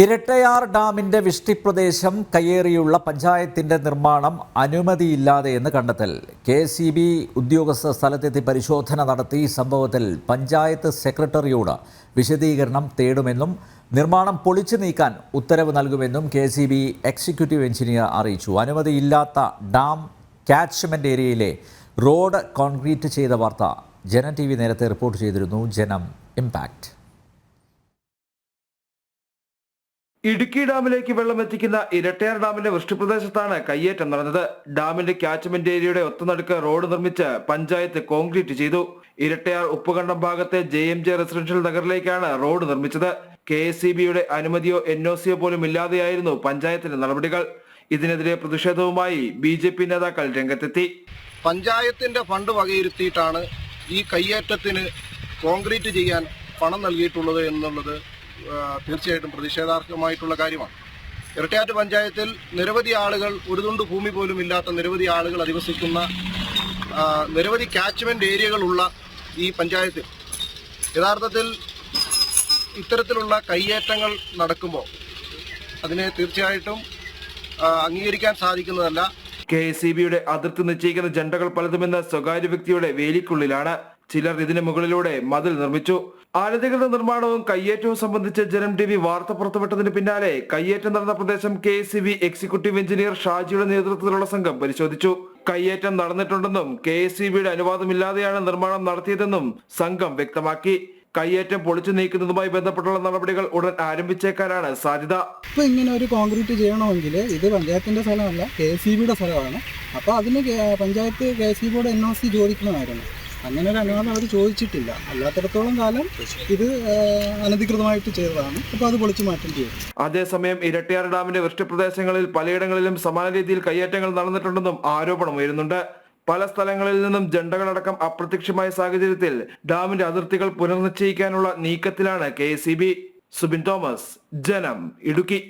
ഇരട്ടയാർ ഡാമിന്റെ വിഷ്ടിപ്രദേശം കയ്യേറിയുള്ള പഞ്ചായത്തിന്റെ നിർമ്മാണം അനുമതിയില്ലാതെ എന്ന് കണ്ടെത്തൽ. കെ സി ബി ഉദ്യോഗസ്ഥ സ്ഥലത്തെത്തി പരിശോധന നടത്തി സംഭവത്തിൽ പഞ്ചായത്ത് സെക്രട്ടറിയോട് വിശദീകരണം തേടുമെന്നും നിർമ്മാണം പൊളിച്ചു നീക്കാൻ ഉത്തരവ് നൽകുമെന്നും K C B executive engineer അറിയിച്ചു. അനുമതിയില്ലാത്ത ഡാം കാച്ച്മെന്റ് ഏരിയയിലെ റോഡ് കോൺക്രീറ്റ് ചെയ്ത വാർത്ത ജനം ടി നേരത്തെ റിപ്പോർട്ട് ചെയ്തിരുന്നു. ജനം ഇമ്പാക്റ്റ് ഇടുക്കി ഡാമിലേക്ക് വെള്ളമെത്തിക്കുന്ന ഇരട്ടയാർ ഡാമിന്റെ വൃഷ്ടിപ്രദേശത്താണ് കയ്യേറ്റം നടന്നത്. ഡാമിന്റെ ക്യാച്ച്മെന്റ് ഏരിയയുടെ ഒത്തനടുക്ക് റോഡ് നിർമ്മിച്ച് പഞ്ചായത്ത് കോൺക്രീറ്റ് ചെയ്തു. ഇരട്ടയാർ ഉപ്പുകണ്ടം ഭാഗത്തെ ജെ എം ജെ റെസിഡൻഷ്യൽ നഗറിലേക്കാണ് റോഡ് നിർമ്മിച്ചത്. കെ എസ് സി ബിയുടെ അനുമതിയോ എൻ ഒ സിയോ പോലും ഇല്ലാതെയായിരുന്നു പഞ്ചായത്തിന്റെ നടപടികൾ. ഇതിനെതിരെ പ്രതിഷേധവുമായി ബി ജെ പി നേതാക്കൾ രംഗത്തെത്തി. പഞ്ചായത്തിന്റെ ഫണ്ട് വകയിരുത്തിയിട്ടാണ് ഈ കയ്യേറ്റത്തിന് കോൺക്രീറ്റ് ചെയ്യാൻ പണം നൽകിയിട്ടുള്ളത് എന്നുള്ളത് തീർച്ചയായിട്ടും പ്രതിഷേധാർഹമായിട്ടുള്ള കാര്യമാണ്. ഇരട്ടയാറ്റ് പഞ്ചായത്തിൽ നിരവധി ആളുകൾ ഒരു തുണ്ട് ഭൂമി പോലും ഇല്ലാത്ത നിരവധി ആളുകൾ അധിവസിക്കുന്ന നിരവധി കാച്ച്മെന്റ് ഏരിയകളുള്ള ഈ പഞ്ചായത്തിൽ. യഥാർത്ഥത്തിൽ ഇത്തരത്തിലുള്ള കയ്യേറ്റങ്ങൾ നടക്കുമ്പോൾ അതിനെ തീർച്ചയായിട്ടും അംഗീകരിക്കാൻ സാധിക്കുന്നതല്ല. കെ എസ് സി ബിയുടെ അതിർത്തി നിശ്ചയിക്കുന്ന ജണ്ടകൾ പലതുമെന്ന സ്വകാര്യ വ്യക്തിയുടെ വേലിക്കുള്ളിലാണ് ചിലർ ഇതിന് മുകളിലൂടെ മതിൽ നിർമ്മിച്ചു. അനധികൃത നിർമ്മാണവും കയ്യേറ്റവും സംബന്ധിച്ച് ജനം ടി വി വാർത്ത പുറത്തുവിട്ടതിന് പിന്നാലെ കയ്യേറ്റം നടന്ന പ്രദേശം കെ എക്സിക്യൂട്ടീവ് എഞ്ചിനീയർ ഷാജിയുടെ നേതൃത്വത്തിലുള്ള സംഘം പരിശോധിച്ചു. കയ്യേറ്റം നടന്നിട്ടുണ്ടെന്നും കെ എസ് അനുവാദമില്ലാതെയാണ് നിർമ്മാണം നടത്തിയതെന്നും സംഘം വ്യക്തമാക്കി. കയ്യേറ്റം പൊളിച്ചു നീക്കുന്നതുമായി ബന്ധപ്പെട്ടുള്ള നടപടികൾ ഉടൻ ആരംഭിച്ചേക്കാനാണ് സാധ്യത. ഇപ്പൊ ഇങ്ങനെ ഒരു കോൺക്രീറ്റ് ചെയ്യണമെങ്കിൽ ഇത് പഞ്ചായത്തിന്റെ സ്ഥലമല്ല കെ സി ബിയുടെ സ്ഥലമാണ്. അപ്പൊ അതിന് പഞ്ചായത്ത് കെ സി ബിയുടെ എൻ ഒ സി ചോദിക്കണമായിരുന്നു അങ്ങനെ ഒരു അനുവാദം അവർ ചോദിച്ചിട്ടില്ല. അല്ലാത്തടത്തോളം കാലം ഇത് അനധികൃതമായിട്ട് ചെയ്തതാണ്. അപ്പോൾ അത് പൊളിച്ചു മാറ്റം വരും അതേസമയം ഇരട്ടിയാർ ഡാമിന്റെ വൃഷ്ടിപ്രദേശങ്ങളിൽ പലയിടങ്ങളിലും സമാന രീതിയിൽ കയ്യേറ്റങ്ങൾ നടന്നിട്ടുണ്ടെന്നും ആരോപണം ഉയരുന്നുണ്ട്. പല സ്ഥലങ്ങളിൽ നിന്നും ജണ്ടകളടക്കം അപ്രത്യക്ഷമായ സാഹചര്യത്തിൽ ഡാമിന്റെ അതിർത്തികൾ പുനർനിശ്ചയിക്കാനുള്ള നീക്കത്തിലാണ് കെ സുബിൻ തോമസ് ജനം ഇടുക്കി.